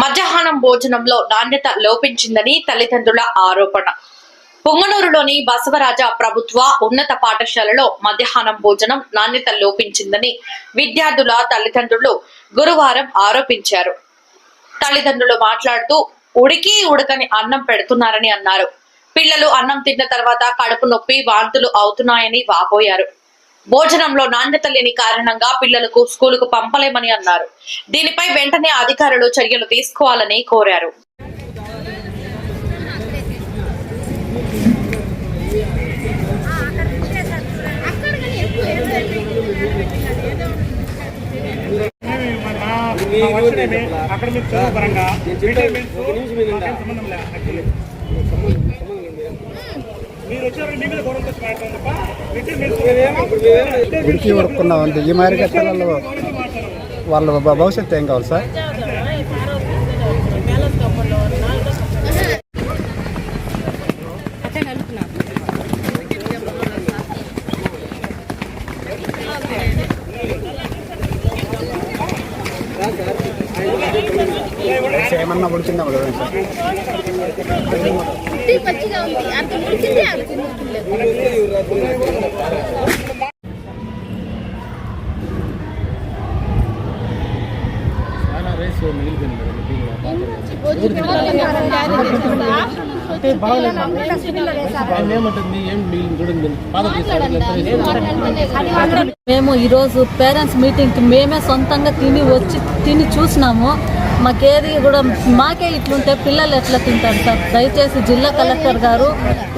మధ్యాహ్నం భోజనంలో నాణ్యత లోపించిందని తల్లిదండ్రుల ఆరోపణ. పొంగనూరులోని బసవరాజ ప్రభుత్వ ఉన్నత పాఠశాలలో మధ్యాహ్నం భోజనం నాణ్యత లోపించిందని విద్యార్థుల తల్లిదండ్రులు గురువారం ఆరోపించారు. తల్లిదండ్రులు మాట్లాడుతూ ఉడికి ఉడకని అన్నం పెడుతున్నారని అన్నారు. పిల్లలు అన్నం తిన్న తర్వాత కడుపు నొప్పి వాంతులు అవుతున్నాయని వాపోయారు. భోజనంలో నాణ్యత లేని కారణంగా పిల్లలకు స్కూలుకు పంపలేమని అన్నారు. దీనిపై వెంటనే అధికారులు చర్యలు తీసుకోవాలని కోరారు. అక్కడ మీకు చదువు పరంగా. సంబంధం లేదు actually. మీరు వచ్చారు మీ మీద గౌరవం తెచ్చి మాట్లాడతాం తప్ప రిటర్న్ మీరు ఉడికి ఉడుకున్నామండి ఈ మాదిరిగా పిల్లలు వాళ్ళ భవిష్యత్తు ఏం కావాలి సార్ ఏమన్నా ఉడికిందా కదా సార్ మేము ఈరోజు పేరెంట్స్ మీటింగ్కి మేమే సొంతంగా తిని వచ్చి తిని చూసినాము. మాకేది కూడా మాకే ఇట్లుంటే పిల్లలు ఎట్లా తింటారు సార్? దయచేసి జిల్లా కలెక్టర్ గారు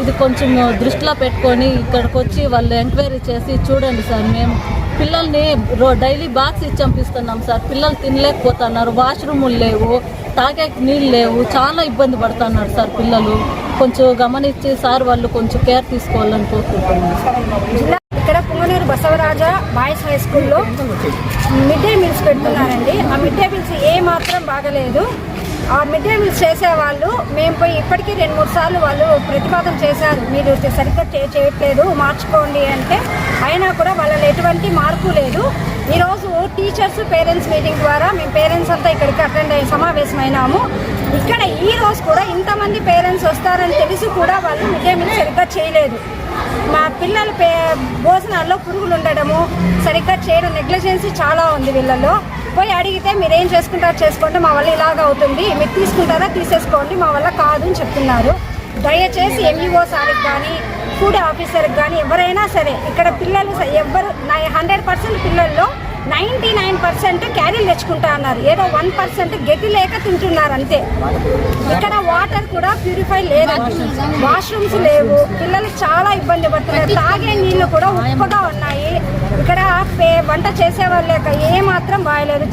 ఇది కొంచెం దృష్టిలో పెట్టుకొని ఇక్కడికి వచ్చి వాళ్ళు ఎంక్వైరీ చేసి చూడండి సార్ మేము పిల్లల్ని రో డైలీ బాక్స్ ఇచ్చి పంపిస్తున్నాం సార్. పిల్లలు తినలేకపోతున్నారు వాష్రూములు లేవు తాగే నీళ్ళు లేవు చాలా ఇబ్బంది పడుతున్నారు సార్ పిల్లలు. కొంచెం గమనించి సార్ వాళ్ళు కొంచెం కేర్ తీసుకోవాలని కోరుకుంటున్నాం. ఇక్కడ పుంగనూరు బసవరాజ బాయ్స్ హై స్కూల్లో మిడ్ డే మీల్స్ పెడుతున్నారండి. ఆ మిడ్ డే మీల్స్ ఏ మాత్రం బాగలేదు. ఆ మిడ్ డే మీల్స్ చేసేవాళ్ళు మేము పోయి ఇప్పటికీ రెండు మూడు సార్లు వాళ్ళు ప్రతిపాదన చేశారు. మీరు సరిగ్గా చేయట్లేదు మార్చుకోండి అంటే అయినా కూడా వాళ్ళలో ఎటువంటి మార్పు లేదు. ఈరోజు టీచర్స్ పేరెంట్స్ మీటింగ్ ద్వారా మేము పేరెంట్స్ అంతా ఇక్కడికి అటెండ్ అయ్యి సమావేశమైనాము. ఇక్కడ ఈ రోజు కూడా ఇంతమంది పేరెంట్స్ వస్తారని తెలిసి కూడా వాళ్ళు మిడ్ డే మీల్ సరిగ్గా చేయలేదు. మా పిల్లల పే భోజనాల్లో పురుగులు ఉండడము సరిగ్గా చేయడం నెగ్లిజెన్సీ చాలా ఉంది వీళ్ళల్లో. పోయి అడిగితే మీరు ఏం చేసుకుంటారు చేసుకోండి మా వల్ల ఇలాగ అవుతుంది. మీరు తీసుకుంటారా తీసేసుకోండి మా వల్ల కాదు అని చెప్తున్నారు. దయచేసి ఎంఈఓ సార్కి కానీ ఫుడ్ ఆఫీసర్కి కానీ ఎవరైనా సరే ఇక్కడ పిల్లలు ఎవరు నై హండ్రెడ్ పర్సెంట్ పిల్లల్లో నైంటీ నైన్ పర్సెంట్ క్యారీలు తెచ్చుకుంటా అన్నారు. ఏదో వన్ పర్సెంట్ గతి లేక తింటున్నారు అంతే. ఇక్కడ వాటర్ కూడా ప్యూరిఫై లేదండి. వాష్రూమ్స్ లేవు. పిల్లలు చాలా ఇబ్బంది పడుతున్నారు. తాగే నీళ్ళు కూడా ఉప్పుగా ఉన్నాయి. ఇక్కడ పే- వంట చేసే వాళ్ళు లేక ఏ మాత్రం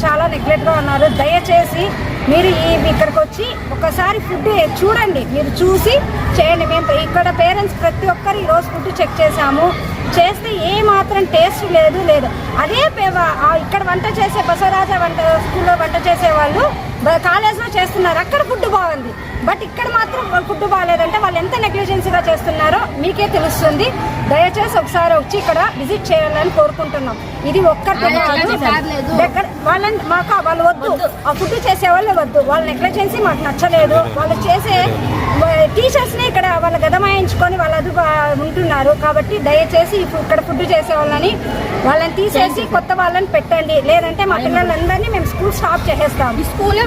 చాలా నెగ్లెక్ట్గా ఉన్నారు. దయచేసి మీరు ఇక్కడికి వచ్చి ఒకసారి ఫుడ్ చూడండి. మీరు చూసి చేయండి. మేము ఇక్కడ పేరెంట్స్ ప్రతి ఒక్కరు ఈరోజు ఫుడ్ చెక్ చేసాము చేస్తే ఏ మాత్రం టేస్ట్ లేదు లేదు. అదే ఇక్కడ వంట చేసే బసవరాజ వంట స్కూల్లో వంట చేసే వాళ్ళు కాలేజ్లో చేస్తున్నారు. అక్కడ ఫుడ్ బాగుంది. బట్ ఇక్కడ మాత్రం ఫుడ్ బాగాలేదంటే వాళ్ళు ఎంత నెగ్లిజెన్సీగా చేస్తున్నారో మీకే తెలుస్తుంది. దయచేసి ఒకసారి వచ్చి ఇక్కడ విజిట్ చేయాలని కోరుకుంటున్నాం. ఇది ఒక్కటి దగ్గర వాళ్ళని మాకు వాళ్ళు వద్దు. ఆ ఫుడ్ చేసే వాళ్ళు వద్దు. వాళ్ళ నెగ్లిజెన్సీ మాకు నచ్చలేదు. వాళ్ళు చేసే టీచర్స్ని వాళ్ళ గదమాయించుకొని వాళ్ళు అది ఉంటున్నారు. కాబట్టి దయచేసి ఇప్పుడు ఇక్కడ ఫుడ్ చేసే వాళ్ళని వాళ్ళని తీసేసి కొత్త వాళ్ళని పెట్టండి. లేదంటే మా పిల్లలందరినీ మేము స్కూల్ స్టాప్ చేసేస్తాం. స్కూలే.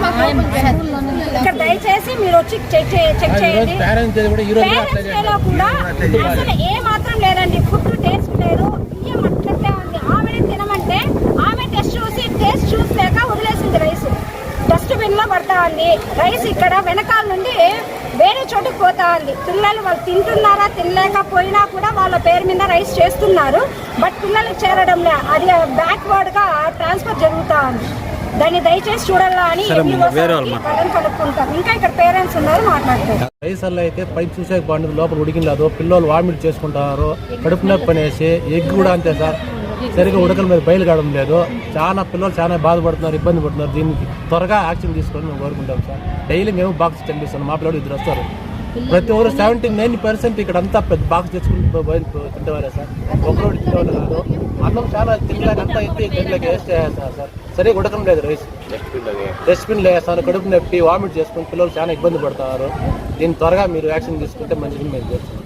ఇక్కడ దయచేసి మీరు వచ్చి చెక్ చెక్ చేయండి. పేరెంట్స్ డేలో కూడా అసలు ఏ మాత్రం లేదండి. ఫుడ్ టేస్ట్ లేదు. బియ్యం ఉంది. ఆమెనే తినమంటే ఆమె టెస్ట్ చూసి టేస్ట్ చూసలేక వదిలేసింది రైస్. డస్ట్బిన్లో పడతా ఉంది. రైస్ ఇక్కడ వెనకాల నుండి చోటుకు పోతా ఉంది పిల్లలు వాళ్ళు తింటున్నారా తినలేకపోయినా కూడా వాళ్ళ పేరు మీద రైస్ చేస్తున్నారు. బట్ పిల్లలకు చేరడం లే అది బ్యాక్వర్డ్గా ట్రాన్స్ఫర్ జరుగుతా ఉంది దాన్ని దయచేసి చూడాలా అని కనుక్కుంటాం ఇంకా ఇక్కడ పేరెంట్స్ ఉన్నారు మాట్లాడతారు. రైసర్లో అయితే పైపు చూసే బాగుంటుంది లోపల ఉడికింది పిల్లలు వామిట్ చేసుకుంటారు కడుపు నొప్పి అనేసి ఎగ్ కూడా అంతే సార్. సరిగ్గా ఉడకల మీద బయలు కావడం లేదు. చాలా పిల్లలు చాలా బాధపడుతున్నారు ఇబ్బంది పడుతున్నారు. దీనికి త్వరగా యాక్షన్ తీసుకొని మేము కోరుకుంటాం సార్. డైలీ మేము బాక్స్ చెల్లిస్తాం మా పిల్లలు ఇద్దరు వస్తారు. ప్రతి ఒక్కరు సెవెంటీ నైన్ పర్సెంట్ ఇక్కడ అంతా పెద్ద బాక్స్ తెచ్చుకుని బయలు తింటేవారే సార్. ఒకరోజు తినేవాళ్ళు కాదు. అన్నం చాలా తినడానికి అంతా ఎత్తి గంటలకి వేస్ట్ చేస్తారు సార్. సరే ఉడకం లేదు రైస్ డస్ట్బిన్ వేస్తారు కడుపు నొప్పి వామిట్ చేసుకుని పిల్లలు చాలా ఇబ్బంది పడతారు. దీన్ని త్వరగా మీరు యాక్షన్ తీసుకుంటే మంచిది మేము